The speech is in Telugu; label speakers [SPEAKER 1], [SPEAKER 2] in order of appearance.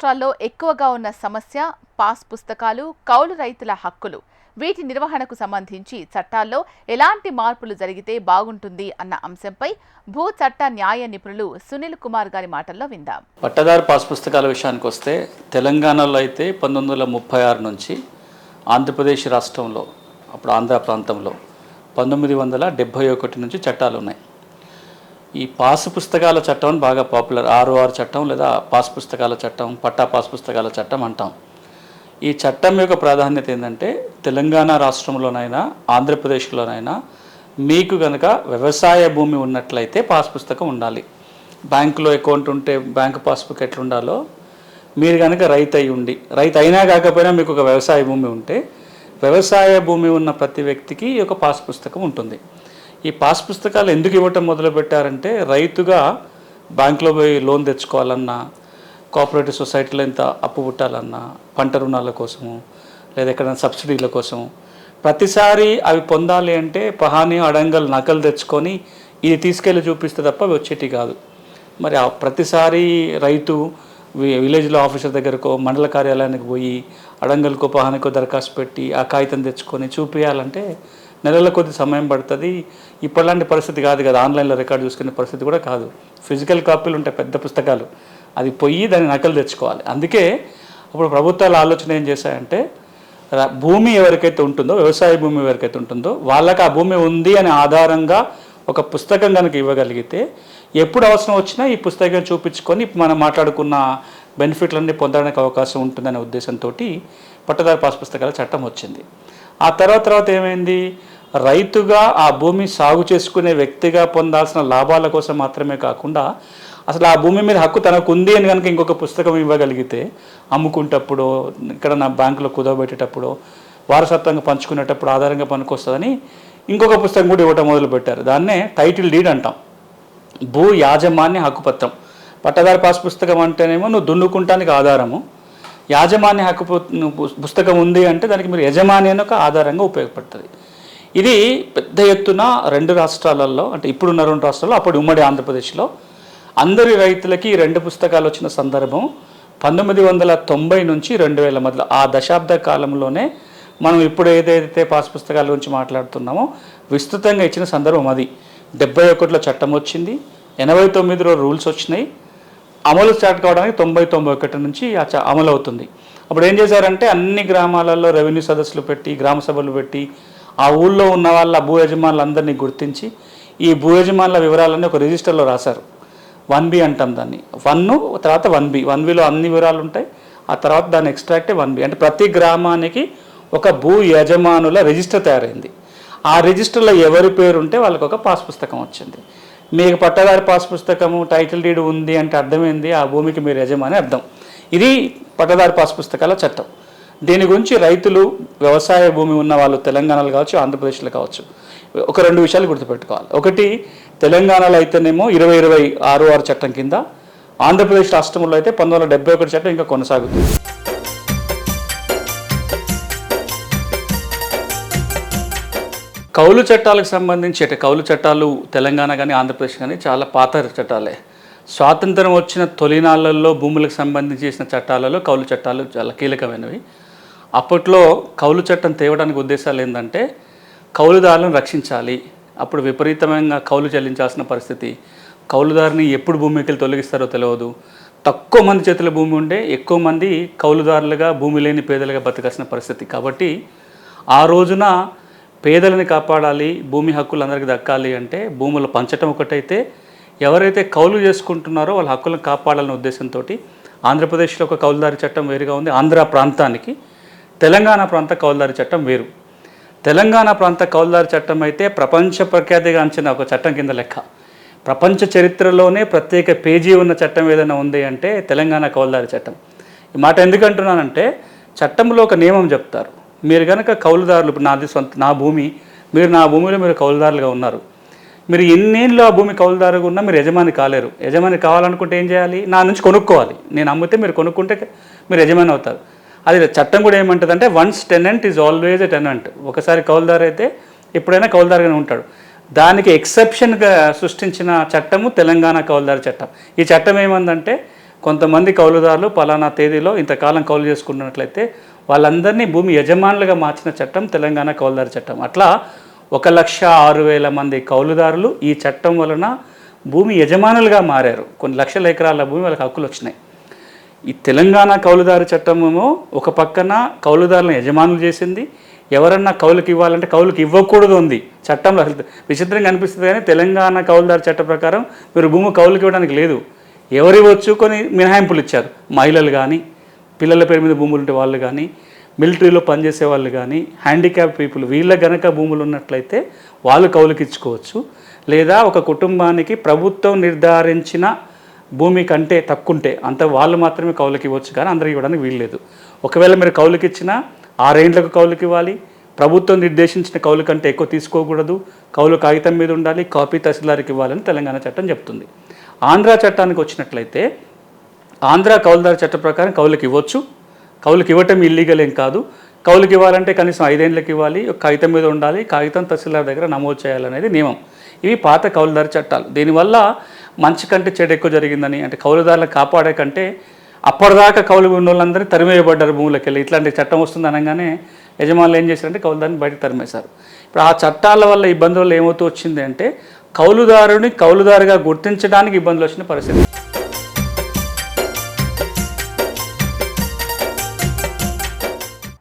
[SPEAKER 1] రాష్ట్రాల్లో ఎక్కువగా ఉన్న సమస్య పాస్ పుస్తకాలు కౌలు రైతుల హక్కులు. వీటి నిర్వహణకు సంబంధించి చట్టాల్లో ఎలాంటి మార్పులు జరిగితే బాగుంటుంది అన్న అంశంపై భూ చట్ట న్యాయ నిపుణులు సునీల్ కుమార్ గారి మాటల్లో విందాం.
[SPEAKER 2] పట్టదారు పాస్ పుస్తకాల విషయానికి వస్తే తెలంగాణలో అయితే పంతొమ్మిది వందల ముప్పై ఆరు నుంచి ఆంధ్రప్రదేశ్ రాష్ట్రంలో అప్పుడు ఆంధ్ర ప్రాంతంలో పంతొమ్మిది వందల డెబ్భై ఒకటి నుంచి చట్టాలు ఉన్నాయి. ఈ పాస్ పుస్తకాల చట్టం బాగా పాపులర్ ఆర్ఓఆర్ చట్టం లేదా పాస్ పుస్తకాల చట్టం పట్టా పాస్ పుస్తకాల చట్టం అంటాం. ఈ చట్టం యొక్క ప్రాధాన్యత ఏంటంటే తెలంగాణ రాష్ట్రంలోనైనా ఆంధ్రప్రదేశ్లోనైనా మీకు కనుక వ్యవసాయ భూమి ఉన్నట్లయితే పాస్ పుస్తకం ఉండాలి. బ్యాంకులో అకౌంట్ ఉంటే బ్యాంక్ పాస్బుక్ ఎట్లుండాలో మీరు కనుక రైతు అయి ఉండి రైతు అయినా కాకపోయినా మీకు ఒక వ్యవసాయ భూమి ఉంటే వ్యవసాయ భూమి ఉన్న ప్రతి వ్యక్తికి ఈ యొక్క పాస్ పుస్తకం ఉంటుంది. ఈ పాస్ పుస్తకాలు ఎందుకు ఇవ్వటం మొదలుపెట్టారంటే రైతుగా బ్యాంకులో పోయి లోన్ తెచ్చుకోవాలన్నా కోఆపరేటివ్ సొసైటీలో ఇంత అప్పు పుట్టాలన్నా పంట రుణాల కోసము లేదా ఎక్కడైనా సబ్సిడీల కోసము ప్రతిసారి అవి పొందాలి అంటే పహాని అడంగల్ నకలు తెచ్చుకొని ఇది తీసుకెళ్ళి చూపిస్తే తప్ప అవి వచ్చేటి కాదు. మరి ఆ ప్రతిసారి రైతు విలేజ్లో ఆఫీసర్ దగ్గరకో మండల కార్యాలయానికి పోయి అడంగల్కో పహానికో దరఖాస్తు పెట్టి ఆ కాగితం తెచ్చుకొని చూపించాలంటే నెలల కొద్ది సమయం పడుతుంది. ఇప్పటిలాంటి పరిస్థితి కాదు కదా. ఆన్లైన్లో రికార్డు చూసుకునే పరిస్థితి కూడా కాదు. ఫిజికల్ కాపీలు ఉంటాయి పెద్ద పుస్తకాలు. అది పోయి దాన్ని నకలు తెచ్చుకోవాలి. అందుకే అప్పుడు ప్రభుత్వాల ఆలోచన ఏం చేశాయంటే భూమి ఎవరికైతే ఉంటుందో వ్యవసాయ భూమి ఎవరికైతే ఉంటుందో వాళ్ళకి ఆ భూమి ఉంది అనే ఆధారంగా ఒక పుస్తకం కనుక ఇవ్వగలిగితే ఎప్పుడు అవసరం వచ్చినా ఈ పుస్తకం చూపించుకొని మనం మాట్లాడుకున్న బెనిఫిట్లన్నీ పొందడానికి అవకాశం ఉంటుందనే ఉద్దేశంతో పట్టదారు పాస్ పుస్తకాల చట్టం వచ్చింది. ఆ తర్వాత తర్వాత ఏమైంది? రైతుగా ఆ భూమి సాగు చేసుకునే వ్యక్తిగా పొందాల్సిన లాభాల కోసం మాత్రమే కాకుండా అసలు ఆ భూమి మీద హక్కు తనకు ఉంది అని కనుక ఇంకొక పుస్తకం ఇవ్వగలిగితే అమ్ముకుంటప్పుడు ఇక్కడ నా బ్యాంకులో కుదవబెట్టేటప్పుడు వారసత్వంగా పంచుకునేటప్పుడు ఆధారంగా పనికొస్తుందని ఇంకొక పుస్తకం కూడా ఇవ్వటం మొదలుపెట్టారు. దాన్నే టైటిల్ డీడ్ అంటాం. భూ యాజమాన్య హక్కుపత్రం. పట్టదారి పాస్ పుస్తకం అంటేనేమో నువ్వు దున్నుకుంటానికి ఆధారము. యాజమాన్య హక్కు పుస్తకం ఉంది అంటే దానికి మీరు యజమాని అని ఒక ఆధారంగా ఉపయోగపడుతుంది. ఇది పెద్ద ఎత్తున రెండు రాష్ట్రాలలో అంటే ఇప్పుడున్న రెండు రాష్ట్రాల్లో అప్పుడు ఉమ్మడి ఆంధ్రప్రదేశ్లో. అందరి రైతులకి ఈ రెండు పుస్తకాలు వచ్చిన సందర్భం పంతొమ్మిది వందల తొంభై నుంచి రెండు వేల మధ్యలో ఆ దశాబ్ద కాలంలోనే మనం ఇప్పుడు ఏదైతే పాస్ పుస్తకాల గురించి మాట్లాడుతున్నామో విస్తృతంగా ఇచ్చిన సందర్భం అది. డెబ్బై ఒకటిలో చట్టం వచ్చింది ఎనభై తొమ్మిదిలో రూల్స్ వచ్చినాయి అమలు స్టార్ట్ కావడానికి తొంభై తొంభై ఒకటి నుంచి ఆ చ- అమలు అవుతుంది. అప్పుడు ఏం చేశారంటే అన్ని గ్రామాలలో రెవెన్యూ సదస్సులు పెట్టి గ్రామ సభలు పెట్టి ఆ ఊళ్ళో ఉన్న వాళ్ళ భూ యజమానులందరినీ గుర్తించి ఈ భూ యజమానుల వివరాలన్నీ ఒక రిజిస్టర్లో రాశారు. వన్ బి అంటాం దాన్ని. వన్ తర్వాత వన్ బి. వన్ బిలో అన్ని వివరాలు ఉంటాయి. ఆ తర్వాత దాన్ని ఎక్స్ట్రాక్టే వన్ బి. అంటే ప్రతి గ్రామానికి ఒక భూ యజమానుల రిజిస్టర్ తయారైంది. ఆ రిజిస్టర్లో ఎవరి పేరు ఉంటే వాళ్ళకి ఒక పాస్ పుస్తకం వచ్చింది. మీకు పట్టదారి పాస్ పుస్తకము టైటిల్ డీడ్ ఉంది అంటే అర్థమైంది ఆ భూమికి మీరు యజమాని అర్థం. ఇది పట్టదారి పాస్ పుస్తకాల చట్టం. దీని గురించి రైతులు వ్యవసాయ భూమి ఉన్న వాళ్ళు తెలంగాణలో కావచ్చు ఆంధ్రప్రదేశ్లో కావచ్చు ఒక రెండు విషయాలు గుర్తుపెట్టుకోవాలి. ఒకటి తెలంగాణలో అయితేనేమో ఇరవై ఇరవై ఆరు ఆరు చట్టం కింద ఆంధ్రప్రదేశ్ రాష్ట్రంలో అయితే పంతొమ్మిది వందల డెబ్బై ఒకటి చట్టం ఇంకా కొనసాగుతుంది. కౌలు చట్టాలకు సంబంధించి అంటే కౌలు చట్టాలు తెలంగాణ కానీ ఆంధ్రప్రదేశ్ కానీ చాలా పాత చట్టాలే. స్వాతంత్రం వచ్చిన తొలినాళ్ళల్లో భూములకు సంబంధించి చేసిన చట్టాలలో కౌలు చట్టాలు చాలా కీలకమైనవి. అప్పట్లో కౌలు చట్టం తేవడానికి ఉద్దేశాలు ఏంటంటే కౌలుదారులను రక్షించాలి. అప్పుడు విపరీతమైన కౌలు చెల్లించాల్సిన పరిస్థితి. కౌలుదారుని ఎప్పుడు భూమికి తొలగిస్తారో తెలియదు తక్కువ మంది చేతుల భూమి ఉండే ఎక్కువ మంది కౌలుదారులుగా భూమి లేని పేదలుగా బతకాల్సిన పరిస్థితి. కాబట్టి ఆ రోజున పేదలని కాపాడాలి భూమి హక్కులు అందరికీ దక్కాలి అంటే భూములు పంచటం ఒకటైతే ఎవరైతే కౌలు చేసుకుంటున్నారో వాళ్ళ హక్కులను కాపాడాలనే ఉద్దేశంతో ఆంధ్రప్రదేశ్లో ఒక కౌలుదారి చట్టం వేరుగా ఉంది. ఆంధ్ర ప్రాంతానికి తెలంగాణ ప్రాంత కౌలుదారి చట్టం వేరు. తెలంగాణ ప్రాంత కౌలుదారి చట్టం అయితే ప్రపంచ ప్రఖ్యాతిగాంచిన ఒక చట్టం కింద లెక్క. ప్రపంచ చరిత్రలోనే ప్రత్యేక పేజీ ఉన్న చట్టం ఏదైనా ఉంది అంటే తెలంగాణ కౌలుదారి చట్టం. ఈ మాట ఎందుకంటున్నానంటే చట్టంలో ఒక నియమం చెప్తారు. మీరు కనుక కౌలుదారులు ఇప్పుడు నాది సొంత నా భూమి మీరు నా భూమిలో మీరు కౌలుదారులుగా ఉన్నారు. మీరు ఎన్నేళ్ళు ఆ భూమి కౌలుదారుగా ఉన్నా మీరు యజమాని కాలేరు. యజమాని కావాలనుకుంటే ఏం చేయాలి? నా నుంచి కొనుక్కోవాలి. నేను అమ్మితే మీరు కొనుక్కుంటే మీరు యజమాని అవుతారు. అది చట్టం కూడా ఏమంటుంది అంటే once tenant is always a tenant ఒకసారి కౌలుదారు అయితే ఎప్పుడైనా కౌలుదారుగానే ఉంటాడు. దానికి ఎక్సెప్షన్గా సృష్టించిన చట్టము తెలంగాణ కౌలుదారు చట్టం. ఈ చట్టం ఏమందంటే కొంతమంది కౌలుదారులు పలానా తేదీలో ఇంతకాలం కౌలు చేసుకున్నట్లయితే వాళ్ళందరినీ భూమి యజమానులుగా మార్చిన చట్టం తెలంగాణ కౌలుదారు చట్టం. అట్లా ఒక లక్ష ఆరు వేల మంది కౌలుదారులు ఈ చట్టం వలన భూమి యజమానులుగా మారారు. కొన్ని లక్షల ఎకరాల భూమి వాళ్ళకి హక్కులు వచ్చినాయి. ఈ తెలంగాణ కౌలుదారు చట్టమేమో ఒక పక్కన కౌలుదారులను యజమానులు చేసింది. ఎవరన్నా కౌలుకి ఇవ్వాలంటే కౌలుకి ఇవ్వకూడదు ఉంది. చట్టంలో అసలు విచిత్రంగా అనిపిస్తుంది కానీ తెలంగాణ కౌలుదారు చట్ట ప్రకారం మీరు భూమి కౌలుకి ఇవ్వడానికి లేదు. ఎవరి వచ్చు కొన్ని మినహాయింపులు ఇచ్చారు. మహిళలు కానీ పిల్లల పేరు మీద భూములు ఉంటే వాళ్ళు కానీ మిలిటరీలో పనిచేసే వాళ్ళు కానీ హ్యాండిక్యాప్ పీపుల్ వీళ్ళ గనక భూములు ఉన్నట్లయితే వాళ్ళు కౌలుకి ఇచ్చుకోవచ్చు లేదా ఒక కుటుంబానికి ప్రభుత్వం నిర్ధారించిన భూమి కంటే తక్కువంటే అంత వాళ్ళు మాత్రమే కౌలుకి ఇవ్వచ్చు కానీ అందరికి ఇవ్వడానికి వీల్లేదు ఒకవేళ మీరు కౌలుకి ఇచ్చినా ఆరేండ్లకు కౌలుకి ఇవ్వాలి ప్రభుత్వం నిర్దేశించిన కౌలు కంటే ఎక్కువ తీసుకోకూడదు. కౌలు కాగితం మీద ఉండాలి కాపీ తహసీల్దార్కి ఇవ్వాలని తెలంగాణ చట్టం చెప్తుంది. ఆంధ్ర చట్టానికి వచ్చినట్లయితే ఆంధ్ర కౌలుదారు చట్టం ప్రకారం కౌలుకి ఇవ్వచ్చు. కౌలుకి ఇవ్వటం ఇల్లీగల్ ఏం కాదు. కౌలుకి ఇవ్వాలంటే కనీసం ఐదేళ్ళకి ఇవ్వాలి. ఒక కాగితం మీద ఉండాలి. కాగితం తహసీల్దార్ దగ్గర నమోదు చేయాలనేది నియమం. ఇవి పాత కౌలుదారు చట్టాలు. దీనివల్ల మంచి కంటే చెడు ఎక్కువ జరిగిందని అంటే కౌలుదారులను కాపాడే కంటే అప్పటిదాకా కౌలు ఉన్న వాళ్ళందరినీ తరిమేయబడ్డారు భూములకు వెళ్ళి ఇట్లాంటి చట్టం వస్తుంది అనగానే యజమానులు ఏం చేశారంటే కౌలుదారిని బయటకు తరిమేశారు. ఇప్పుడు ఆ చట్టాల వల్ల ఇబ్బందులు ఏమవుతూ వచ్చింది అంటే కౌలుదారుని కౌలుదారుగా గుర్తించడానికి ఇబ్బందులు వచ్చిన పరిస్థితి.